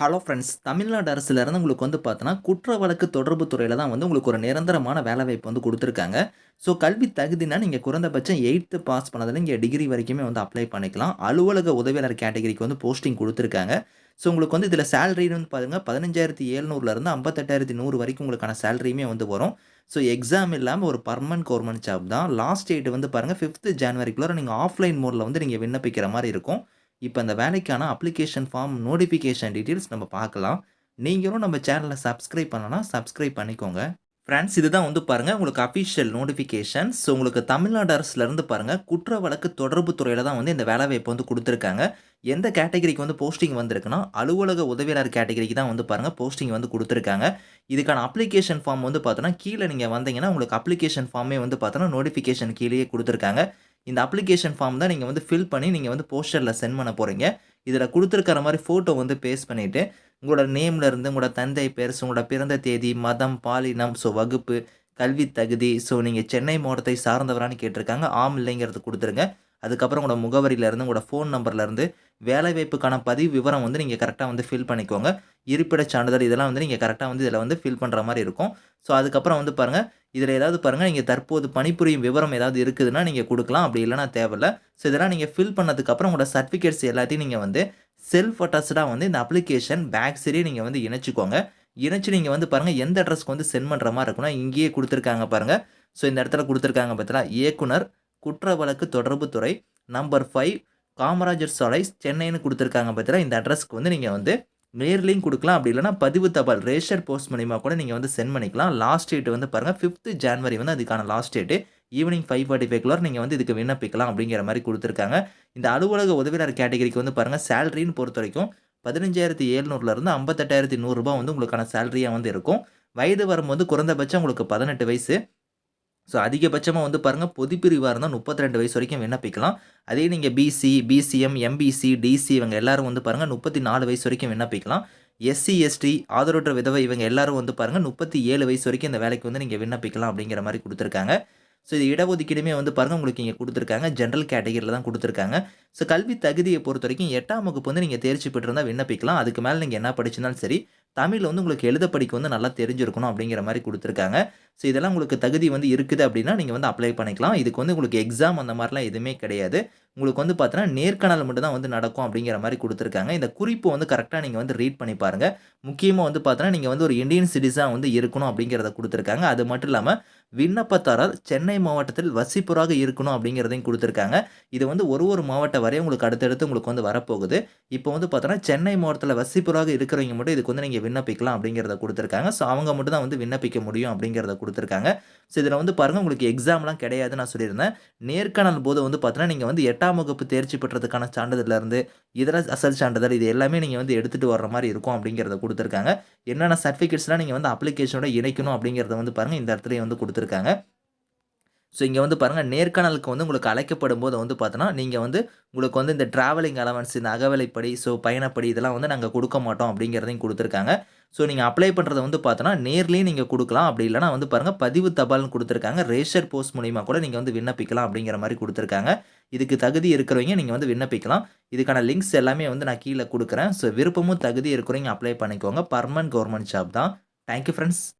Hello friends Tamil Nadu அரசுலேருந்து உங்களுக்கு வந்து பார்த்தோன்னா குற்ற வழக்கு தொடர்பு துறையில் தான் வந்து உங்களுக்கு ஒரு நிரந்தரமான வேலைவாய்ப்பு வந்து கொடுத்துருக்காங்க. ஸோ கல்வி தகுதினா நீங்கள் குறைந்தபட்சம் எயித்து பாஸ் பண்ணதில் இங்கே டிகிரி வரைக்குமே வந்து அப்ளை பண்ணிக்கலாம். அலுவலக உதவியாளர் கேட்டகரிக்கு வந்து போஸ்டிங் கொடுத்துருக்காங்க. ஸோ உங்களுக்கு வந்து இதில் சேலரி வந்து பாருங்கள் பதினஞ்சாயிரத்தி ஏழ்நூறுலேருந்து ஐம்பத்தெட்டாயிரத்தி நூறு வரைக்கும் உங்களுக்கான சேலரியுமே வந்து வரும். ஸோ எக்ஸாம் இல்லாமல் ஒரு பர்மனன்ட் கவர்மெண்ட் ஜாப் தான். லாஸ்ட் டேட் வந்து பாருங்கள் ஃபிஃப்த்து ஜான்வரிக்குள்ளே நீங்கள் ஆஃப்லைன் மோடில் வந்து நீங்கள் விண்ணப்பிக்கிற மாதிரி இருக்கும். இப்போ அந்த வேலைக்கான அப்ளிகேஷன் ஃபார்ம் நோட்டிஃபிகேஷன் டீட்டெயில்ஸ் நம்ம பார்க்கலாம். நீங்களும் நம்ம சேனலை சப்ஸ்கிரைப் பண்ணனா சப்ஸ்கிரைப் பண்ணிக்கோங்க. ஃப்ரெண்ட்ஸ் இதுதான் வந்து பாருங்கள் உங்களுக்கு அஃபிஷியல் நோட்டிஃபிகேஷன் ஸோ உங்களுக்கு தமிழ்நாடு அரசுலேருந்து பாருங்கள் குற்ற வழக்கு தொடர்பு துறையில் தான் வந்து இந்த வேலைவாய்ப்பு வந்து கொடுத்துருக்காங்க. எந்த கேட்டகரிக்கு வந்து போஸ்டிங் வந்திருக்குன்னா அலுவலக உதவியாளர் கேட்டகரிக்கு தான் வந்து பாருங்கள் போஸ்டிங் வந்து கொடுத்துருக்காங்க. இதுக்கான அப்ளிகேஷன் ஃபார்ம் வந்து பார்த்தோன்னா கீழே நீங்கள் வந்தீங்கன்னா உங்களுக்கு அப்ளிகேஷன் ஃபார்மே வந்து பார்த்தோன்னா நோட்டிஃபிகேஷன் கீழேயே கொடுத்துருக்காங்க. இந்த அப்ளிகேஷன் ஃபார்ம் தான் நீங்கள் வந்து ஃபில் பண்ணி நீங்கள் வந்து போஸ்டரில் சென்ட் பண்ண போகிறீங்க இதில் கொடுத்துருக்கிற மாதிரி ஃபோட்டோ வந்து பேஸ்ட் பண்ணிவிட்டு உங்களோட நேம்ல இருந்து உங்களோட தந்தை பேர் உங்களோட பிறந்த தேதி மதம் பாலினம் ஸோ வகுப்பு கல்வி தகுதி ஸோ நீங்கள் சென்னை மாவட்டத்தை சார்ந்தவரான்னு கேட்டிருக்காங்க. ஆம் இல்லைங்கிறது கொடுத்துருங்க. அதுக்கப்புறம் உங்களோட முகவரியிலேருந்து உங்களோட ஃபோன் நம்பர்லேருந்து வேலைவாய்ப்புக்கான பதிவு விவரம் வந்து நீங்கள் கரெக்டாக வந்து ஃபில் பண்ணிக்கோங்க. இருப்பிடச் சான்றிதழ் இதெல்லாம் வந்து நீங்கள் கரெக்டாக வந்து இதில் வந்து ஃபில் பண்ணுற மாதிரி இருக்கும். ஸோ அதுக்கப்புறம் வந்து பாருங்கள் இதில் ஏதாவது பாருங்கள் நீங்கள் தற்போது பணிபுரியும் விவரம் ஏதாவது இருக்குதுன்னா நீங்கள் கொடுக்கலாம். அப்படி இல்லைனா தேவையில்ல. ஸோ இதெல்லாம் நீங்கள் ஃபில் பண்ணதுக்கப்புறம் உங்களோட சர்டிஃபிகேட்ஸ் எல்லாத்தையும் நீங்கள் வந்து செல்ஃப் அட்டாச்சாக வந்து இந்த அப்ளிகேஷன் பேக் சரி நீங்கள் வந்து இணைச்சிக்கோங்க. இணைச்சு நீங்கள் வந்து பாருங்கள் எந்த அட்ரஸ்க்கு வந்து சென்ட் பண்ணுற மாதிரி இருக்குன்னா இங்கேயே கொடுத்துருக்காங்க பாருங்கள் ஸோ இந்த இடத்துல கொடுத்துருக்காங்க பார்த்தீங்களா? இயக்குனர் குற்ற வழக்கு தொடர்பு துறை நம்பர் ஃபைவ் காமராஜர் சாலை சென்னைன்னு கொடுத்துருக்காங்க பார்த்தீங்கன்னா இந்த அட்ரஸ்க்கு வந்து நீங்கள் வந்து நேர்லையும் கொடுக்கலாம். அப்படி இல்லைனா பதிவு தபால் ரேஷர் போஸ்ட் மூலிமா கூட நீங்கள் வந்து சென்ட் பண்ணிக்கலாம். லாஸ்ட் டேட் வந்து பாருங்கள் ஃபிஃப்த்து ஜான்வரி வந்து அதுக்கான last date evening five forty ஃபைவ்க்குள்ள நீங்கள் வந்து இதுக்கு விண்ணப்பிக்கலாம் அப்படிங்கிற மாதிரி கொடுத்துருக்காங்க. இந்த அலுவலக உதவியாளர் கேட்டகரிக்கு வந்து பாருங்கள் சேலரின்னு பொறுத்த வரைக்கும் பதினஞ்சாயிரத்தி எழுநூறுலேருந்து ஐம்பத்தெட்டாயிரத்தி நூறுரூபா வந்து உங்களுக்கான சேலரியாக வந்து இருக்கும். வயது வரும்போது குறைந்தபட்சம் உங்களுக்கு பதினெட்டு வயசு. ஸோ அதிகபட்சமாக வந்து பாருங்கள் பொதுப்பிரிவாக இருந்தால் முப்பத்தி ரெண்டு வயசு வரைக்கும் விண்ணப்பிக்கலாம் அதே நீங்கள் பிசி பிசிஎம் எம்பிசி டிசி இவங்க எல்லாரும் வந்து பாருங்கள் முப்பத்தி நாலு வயசு வரைக்கும் விண்ணப்பிக்கலாம் எஸ்சி எஸ்டி ஆதரவற்ற விதவை இவங்க எல்லாரும் வந்து பாருங்கள் முப்பத்தி ஏழு வயசு வரைக்கும் இந்த வேலைக்கு வந்து நீங்கள் விண்ணப்பிக்கலாம் அப்படிங்கிற மாதிரி கொடுத்துருக்காங்க. ஸோ இது இடஒதுக்கீடுமே வந்து பாருங்கள் உங்களுக்கு இங்கே கொடுத்துருக்காங்க ஜென்ரல் கேட்டகரியில் தான் கொடுத்துருக்காங்க. ஸோ கல்வி தகுதியை பொறுத்த வரைக்கும் எட்டாம் வகுப்பு வந்து நீங்கள் தேர்ச்சி பெற்றிருந்தால் விண்ணப்பிக்கலாம் அதுக்கு மேலே நீங்கள் என்ன படிச்சிருந்தாலும் சரி தமிழில் வந்து உங்களுக்கு எழுத படிக்க வந்து நல்லா தெரிஞ்சிருக்கணும் அப்படிங்கிற மாதிரி கொடுத்துருக்காங்க. ஸோ இதெல்லாம் உங்களுக்கு தகுதி வந்து இருக்குது அப்படின்னா நீங்கள் வந்து அப்ளை பண்ணிக்கலாம். இதுக்கு வந்து உங்களுக்கு எக்ஸாம் அந்த மாதிரிலாம் எதுவுமே கிடையாது. உங்களுக்கு வந்து பார்த்தீங்கன்னா நேர்காணல் மட்டும் தான் வந்து நடக்கும் அப்படிங்கிற மாதிரி கொடுத்துருக்காங்க. இந்த குறிப்பு வந்து கரெக்டாக நீங்கள் வந்து ரீட் பண்ணி பாருங்கள் முக்கியமாக வந்து பார்த்தீங்கன்னா நீங்கள் வந்து ஒரு இந்தியன் சிட்டிசனாக வந்து இருக்கணும் அப்படிங்கிறத கொடுத்துருக்காங்க. அது மட்டும் இல்லாமல் விண்ணப்பத்தாரர் சென்னை மாவட்டத்தில் வசிப்புறாக இருக்கணும் அப்படிங்கிறதையும் கொடுத்துருக்காங்க. இது வந்து ஒரு ஒரு மாவட்டம் வரையும் உங்களுக்கு அடுத்தடுத்து உங்களுக்கு வந்து வரப்போகுது. இப்போ வந்து பார்த்தோன்னா சென்னை மாவட்டத்தில் வசிப்புறாக இருக்கிறவங்க மட்டும் இதுக்கு வந்து நீங்கள் விண்ணப்பிக்கலாம் அப்படிங்கிறத கொடுத்துருக்காங்க. ஸோ அவங்க மட்டும் தான் வந்து விண்ணப்பிக்க முடியும் அப்படிங்கிறத கொடுத்துருக்காங்க. ஸோ இதில் வந்து பாருங்கள் உங்களுக்கு எக்ஸாம்லாம் கிடையாது நான் சொல்லியிருந்தேன். நேர்காணல் போது வந்து பார்த்தீங்கன்னா நீங்கள் வந்து எட்டாம் வகுப்பு தேர்ச்சி பெற்றதுக்கான சான்றிதழ்லேருந்து இதர அசல் சான்றிதழ் இது எல்லாமே நீங்கள் வந்து எடுத்துகிட்டு வர்ற மாதிரி இருக்கும் அப்படிங்கிறத கொடுத்துருக்காங்க. என்னென்ன சர்டிஃபிகேட்ஸ்லாம் நீங்கள் வந்து அப்ளிகேஷனோட இணைக்கணும் அப்படிங்கிறத வந்து பாருங்கள் இந்த இடத்துலையும் வந்து கொடுத்துருக்காங்க. ஸோ இங்கே வந்து பாருங்கள் நேர்காணலுக்கு வந்து உங்களுக்கு அழைக்கப்படும் போது வந்து பார்த்தோன்னா நீங்கள் வந்து உங்களுக்கு வந்து இந்த ட்ராவலிங் அலவன்ஸ் இந்த அகவிலைப்படி ஸோ பயணப்படி இதெல்லாம் வந்து நாங்கள் கொடுக்க மாட்டோம் அப்படிங்கிறதையும் கொடுத்துருக்காங்க. ஸோ நீங்கள் அப்ளை பண்ணுறதை வந்து பார்த்தோன்னா நேர்லேயும் நீங்கள் கொடுக்கலாம். அப்படி இல்லைனா வந்து பாருங்கள் பதிவு தபால்னு கொடுத்துருக்காங்க. ரேஷர் போஸ்ட் மூலிமா கூட நீங்கள் வந்து விண்ணப்பிக்கலாம் அப்படிங்கிற மாதிரி கொடுத்துருக்காங்க. இதுக்கு தகுதி இருக்கிறவங்க நீங்கள் வந்து விண்ணப்பிக்கலாம். இதுக்கான லிங்க்ஸ் எல்லாமே வந்து நான் கீழே கொடுக்குறேன். ஸோ விருப்பமும் தகுதி இருக்கிறவங்க அப்ளை பண்ணிக்கோங்க. பர்மனன்ட் கவர்மெண்ட் ஜாப் தான். Thank you friends